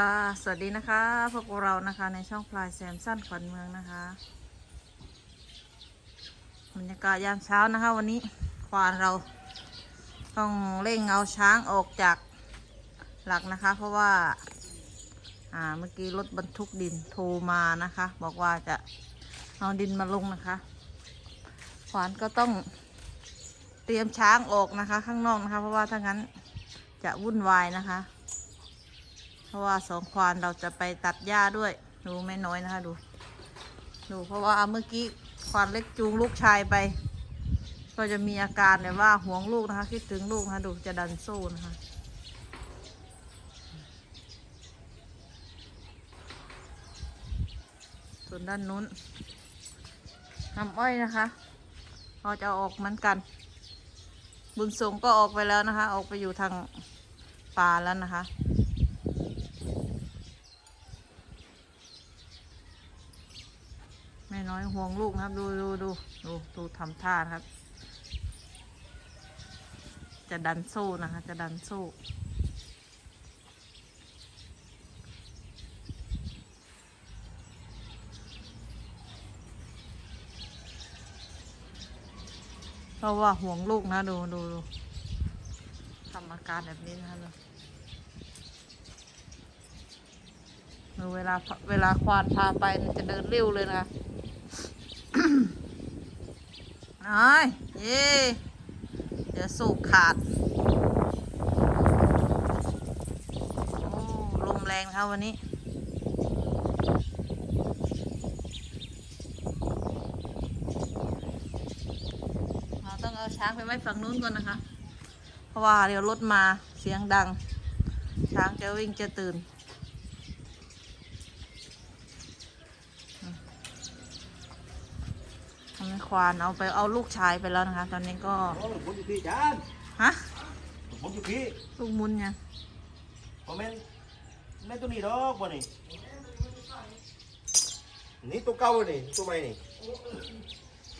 ค่ะสวัสดีนะคะ พวกเรานะคะในช่องพลายแซมสั้นขวัญเมืองนะคะบรรยากาศยามเช้านะคะ วันนี้ควานเราต้องเร่งเอาช้างออกจากหลักนะคะ เพราะว่าอ่าเมื่อกี้รถบรรทุกดินโทรมานะคะ บอกว่าจะเอาดินมาลงนะคะควานก็ต้องเตรียมช้างออกนะคะ ข้างนอกนะคะ เพราะว่าถ้างั้นจะวุ่นวายนะคะ ราะว่าสองควานเราจะไปตัดหญ้าด้วย ดูไม่น้อยนะคะดู ดูเพราะว่าเมื่อกี้ควานเล็กจูงลูกชายไป ก็จะมีอาการแบบว่าห่วงลูกนะคะคิดถึงลูกนะคะดูจะดันสู้นะคะส่วนด้านนู้นน้ำอ้อยนะคะเราจะอออกเหมือนกัน บุญสงก็ออกไปแล้วนะคะ ออกไปอยู่ทางป่าแล้วนะคะ แม่น้อย ห่วงลูกนะครับ ดูดูดูดูดูทำท่านะครับ จะดันสู้นะคะ จะดันสู้เพราะว่าห่วงลูกนะดูดูดูทำอาการแบบนี้นะคะดูเวลาเวลาควานพาไปจะเดินเร็วเลยนะ น้อยเย่เดี๋ยวสูบขาด โอ้ลมแรงนะคะวันนี้เราต้องเอาช้างไปไว้ฝั่งนู้นก่อนนะคะ เพราะว่าเดี๋ยวรถมาเสียงดัง ช้างจะวิ่งจะตื่นอืม ทำให้ควานเอาไปเอาลูกชายไปแล้วนะคะ ตอนนี้ก็โอ้ผมอยู่พี่จานฮะผมอยู่พี่ลูกมุนยังผมแม่นแม่นตัวนี้ดอกบ่นี่นี่ตัวเก่านี่ตัวใหม่นี่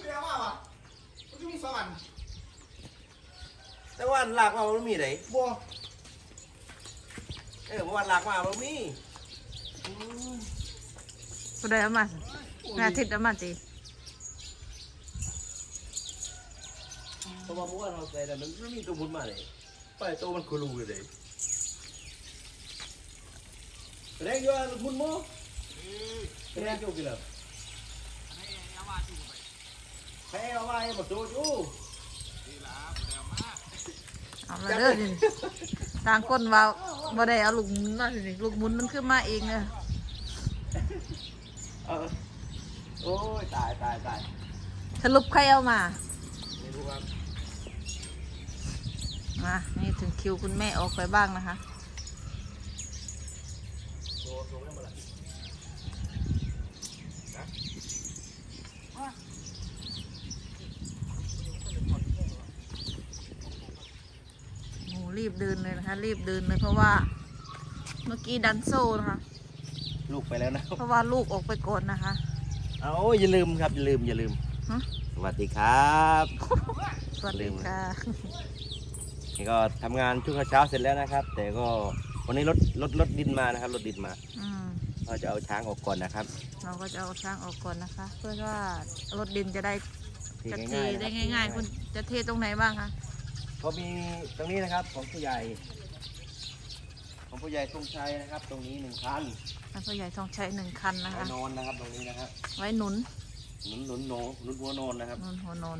เรียกว่าว่ะมันจะมีสองอันแต่ว่าอันหลากมาบ่มีไดบัวเออเมื่อวานหลากมาบ่มีอืมกูได้เอามาสิแม่อาทิตย์เอามาจี เพราะว่าเมื่อวานเราใส่แต่มันไม่มีตัวมุนมาเลยไปตัวมันคือรูเลยเด้แรงอยู่อะมุนโมแรงอยู่กี่แล้วใครเอามาให้หมดตัวอยู่เอามาเด้อดิต่างคนว่าบ่ได้เอาลูกหมุนมาสิลูกหมุนมันขึ้นมาเองเนอะเออโอ้ยตายตายตายสรุปใครเอามา ไม่รู้ครับ มานี่ถึงคิวคุณแม่ออกไปบ้างนะคะโอ้โหได้หมดละโอ้รีบเดินเลยนะคะ รีบเดินเลยเพราะว่า เมื่อกี้ดันโซ่นะคะ ลูกไปแล้วนะ เพราะว่าลูกออกไปก่อนนะคะ เอาอย่าลืมครับ อย่าลืมอย่าลืม ฮะ สวัสดีครับ สวัสดีค่ะ นี่ก็ทำงานช่วงเช้าเสร็จแล้วนะครับ แต่ก็วันนี้รถรถรถดินมานะครับรถดินมาอืมเราจะเอาช้างออกก่อนนะครับเราก็จะเอาช้างออกก่อนนะคะ เพื่อว่ารถดินจะได้ที่จะเทง่ายๆได้นะครับง่าย ๆ คุณจะเทตรงไหนบ้างคะก็มีตรงนี้นะครับของผู้ใหญ่ ของผู้ใหญ่ทรงชัยนะครับ ตรงนี้หนึ่งคันแล้วพ่อใหญ่ทองใช้หนึ่งคันนะไว้คะ นอนนะครับตรงนี้นะครับ ไว้หนุน หนุนหนุนโนหนุนหัวนอนนะครับหนุนหัวนอน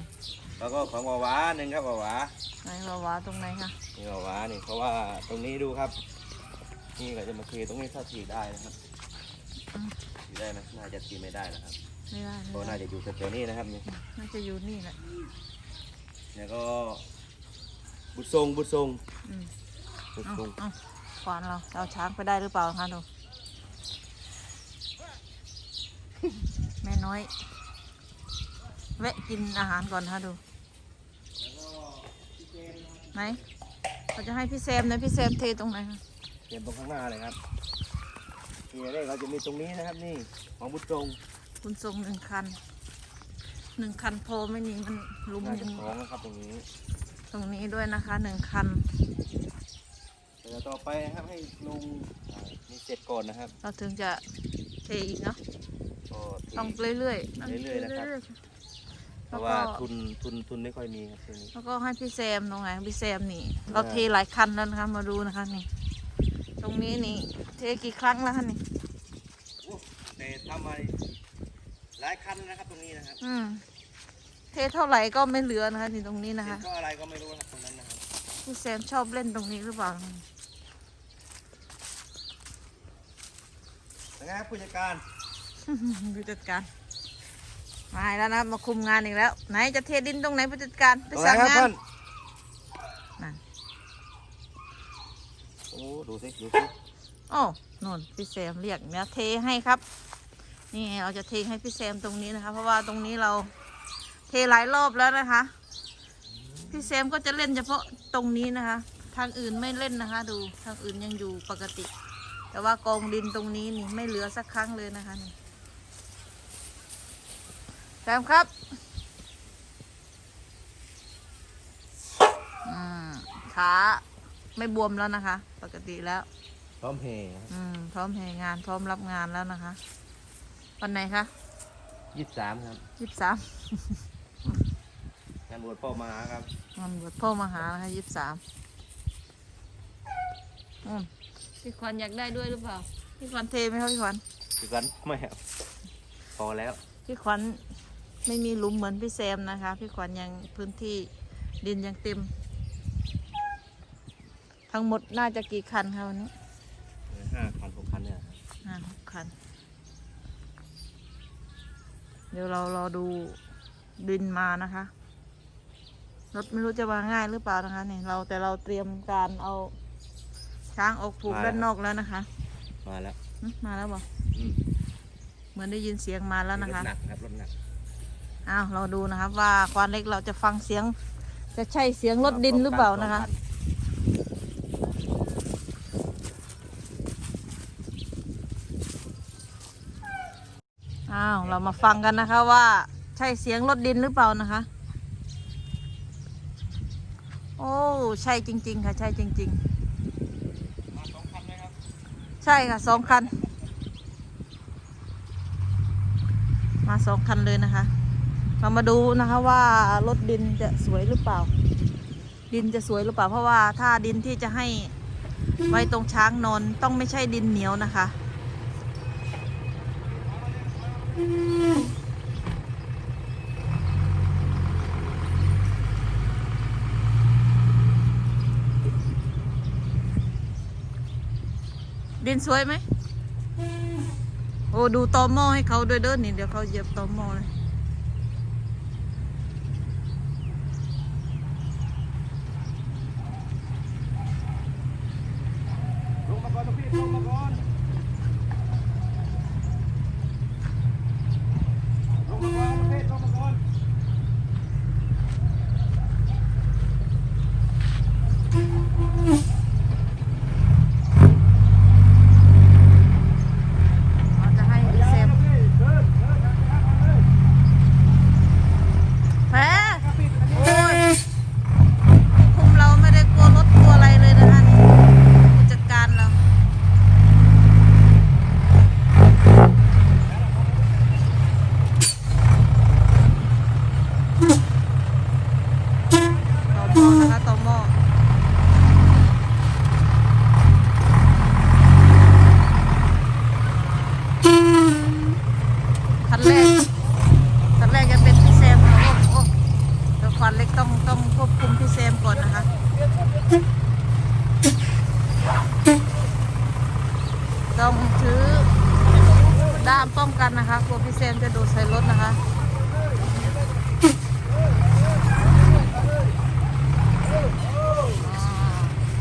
แล้วก็ของวาวาหนึ่งครับวาวาไหนวาวาตรงไหนคะนี่วาวานี่เพราะว่าตรงนี้ดูครับ นี่ก็จะมาขี่ตรงนี้ถ้าขี่ได้นะครับอืมขี่ได้ไหมน่าจะขี่ไม่ได้นะครับไม่ได้เพราะไม่น่าได้จะอยู่แถวๆนี้นะครับนี่น่าจะอยู่นี่แหละแล้วก็ บุตรทรงบุตรทรงอืมบุตรเอาทรงเอาขวานเราจะเอาช้างไปได้หรือเปล่าคะดูแม่น้อย แวะกินอาหารก่อนนะคะดูไหนเขาจะให้พี่แซมนะพี่แซมเทตรงไหนคะเตรียมตรงข้างหน้าเลยครับนี่เลขเราจะมีตรงนี้นะครับนี่ของบุตรทรงคุณทรงหนึ่งคันหนึ่งคันพอไหม่นี่มันลุมน่าอจะยู่ของนะครับตรงนี้ตรงนี้ด้วยนะคะหนึ่งคัน เดี๋ยวต่อไปนะครับให้ลงอ่ามีเสร็จก่อนนะครับเราถึงจะเทอีกเนาะก็ ต้องเรื่อยๆเรื่อยๆนะครับเอยเพๆแล้ว ราะก็ว่าทุนทุนทุนไม่ค่อยมีครับช่วงนี้ แล้วก็ให้พี่แซมตรงไหนพี่แซมนี่ เราเทหลายคันแล้วนะคะมาดูนะคะนี่ ตรงนี้นี่ เทกี่ครั้งแล้วคะนี่โอ้แต่ทำมาหลายคันนะครับตรงนี้นะครับอืมเทเท่าไหร่ก็ไม่เหลือนะคะนี่ตรงนี้นะคะเป็นเพราะอะไรก็ไม่รู้นะครับตรงนั้นนะครับพี่แซมชอบเล่นตรงนี้หรือเปล่ายังไงครับผู้จัดการผู้จัดการ มาอีกแล้วนะครับมาคุมงานอีกแล้ว ไหนจะเทดินตรงไหนผู้จัดการไปตรงไหนสั่งครับงานท่านนั่นโอ้ดูสิดูสิโอ้นนพี่แซมเรียกเนี่ยเทให้ครับ นี่เราจะเทให้พี่แซมตรงนี้นะคะ เพราะว่าตรงนี้เราเทหลายรอบแล้วนะคะ พี่แซมก็จะเล่นเฉพาะตรงนี้นะคะ ทางอื่นไม่เล่นนะคะ ดูทางอื่นยังอยู่ปกติ แต่ว่ากองดินตรงนี้นี่ไม่เหลือสักครั้งเลยนะคะนี่ แซมครับอืมขาไม่บวมแล้วนะคะ ปกติแล้ว พร้อมเพย์อืม พร้อมแห่งานพร้อมรับงานแล้วนะคะ วันไหนคะยี่สิบสามครับยี่สิบสามงานบวชพ่อมาครับวันบวชพ่อมาหานะคะยี่สิบสามอืมพี่ขวัญอยากได้ด้วยหรือเปล่าพี่ขวัญเทไหมครับพี่ขวัญคือกันไม่ครับพอแล้วพี่ขวัญ ไม่มีหลุมเหมือนพี่แซมนะคะ พี่ขวัญยังพื้นที่ดินยังเต็ม ทั้งหมดน่าจะกี่คันคะวันนี้ห้าคันหกคันเนี่ยครับห้าหกคัน เดี๋ยวเรารอดูดินมานะคะรถไม่รู้จะมาง่ายหรือเปล่านะคะเนี่ยเราแต่เราเตรียมการเอาช้างออกผูกด้านนอกแล้วนะคะ มาแล้วหึมาแล้วบอกอืมเหมือนได้ยินเสียงมาแล้วนะคะรถหนักครับรถหนัก อ้าวเราดูนะครับ ว่าควานเล็กเราจะฟังเสียง จะใช่เสียงรถดินหรือเปล่านะคะ อ้าวเรามาฟังกันนะคะว่าใช่เสียงรถดินหรือเปล่านะคะ โอ้ใช่จริง ๆ ค่ะ ใช่จริงมาสองคันไหมครับๆใช่ค่ะสองคัน มาสองคันเลยนะคะ เรามาดูนะคะว่ารถดินจะสวยหรือเปล่า ดินจะสวยหรือเปล่า เพราะว่าถ้าดินที่จะให้ไว้ตรงช้างนอนต้องไม่ใช่ดินเหนียวนะคะดินสวยไหม โอ้ ดูตอหม้อให้เขาด้วยเด้อนี่ เดี๋ยวเขาเหยียบตอหม้อเลย ลงมาก่อนลูกพี่ลงมาก่อนลงมาก่อนลูกพี่ลงมาก่อน เราจะให้พี่เซมแพ้โอ้ยคุมเราไม่ได้กลัวรถกลัวอะไรเลยนะคะนี่ผู้จัดการเรา ต่อหม้อนะคะต่อหม้อ คันแรกคันแรกจะเป็นพี่แซมนะโอ้โอ้เดี๋ยวควันเล็กต้องต้องควบคุมพี่แซมก่อนนะคะต้องถือด้ามป้องกันนะคะกลัวพี่แซมจะโดดใส่รถนะคะ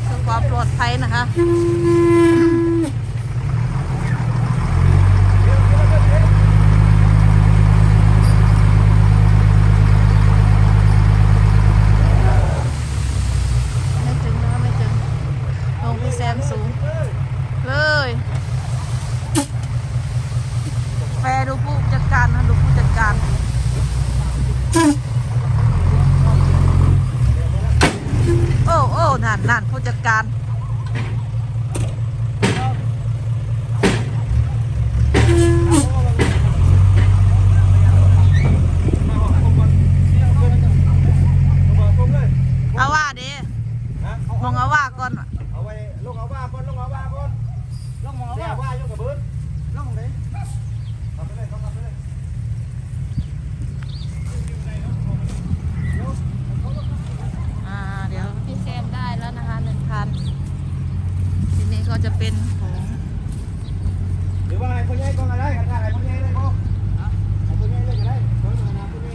เพื่อความปลอดภัยนะคะ ไม่ถึงนะคะไม่ถึง ลงพี่แซมสูง เลย แฟดูผู้จัดการนะดูผู้จัดการ โอ้โอ้นั่น นั่นผู้จัดการ รือว่าไอ้คนใหญ่ก็ได้กันไอ้คนใหญ่เลยก็ไอ้คนใหญ่เลยก็ได้คนมานาคนใหญ่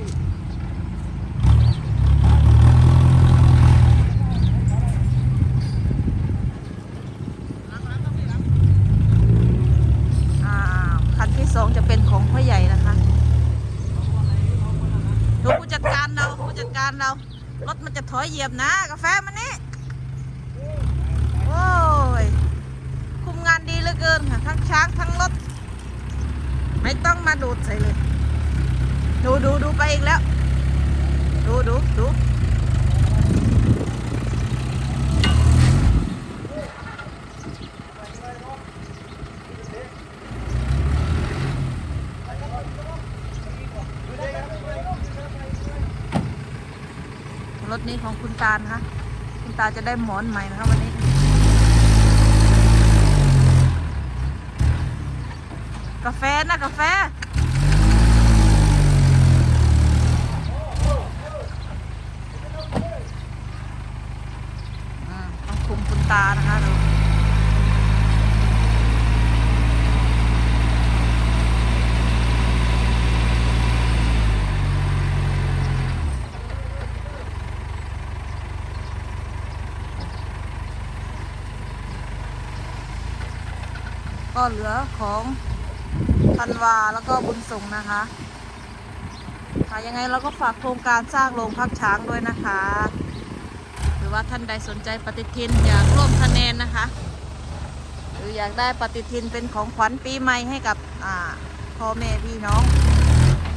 อ่าคันที่สองจะเป็นของพ่อใหญ่นะคะดูผู้จัดการเราผู้จัดการเรา ร ถอยเหยียบนะกาแฟมันนี่โอ้ย คุมงานดีเหลือเกินค่ะ ทั้งช้างทั้งรถ ไม่ต้องมาดูดใส่เลย ดูดูดูไปอีกแล้ว ดูดูดู รถนี้ของคุณ ตานะคะ คุณตาจะได้หมอนใหม่นะคะวันนี้ กาแฟนะกาแฟต้องคุมคุณตานะคะเรา ก็เหลือของธันวาแล้วก็บุญส่งนะคะค่ะยังไงเราก็ฝากโครงการสร้างโรงพักช้างด้วยนะคะ หรือว่าท่านใดสนใจปฏิทินอยากร่วมคะแนนนะคะ หรืออยากได้ปฏิทินเป็นของขวัญปีใหม่ให้กับพ่อแม่พี่น้อง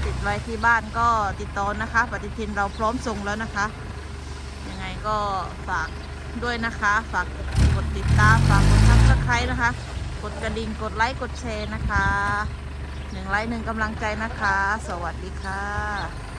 ติดไว้ที่บ้านก็ติดต่อนะคะ ปฏิทินเราพร้อมส่งแล้วนะคะ ยังไงก็ฝากด้วยนะคะ ฝากกดติดตามฝากกดซับสไครต์นะคะ กดกระดิ่งกดไลค์กดแชร์นะคะหนึ่งไลค์หนึ่งกำลังใจนะคะ สวัสดีค่ะ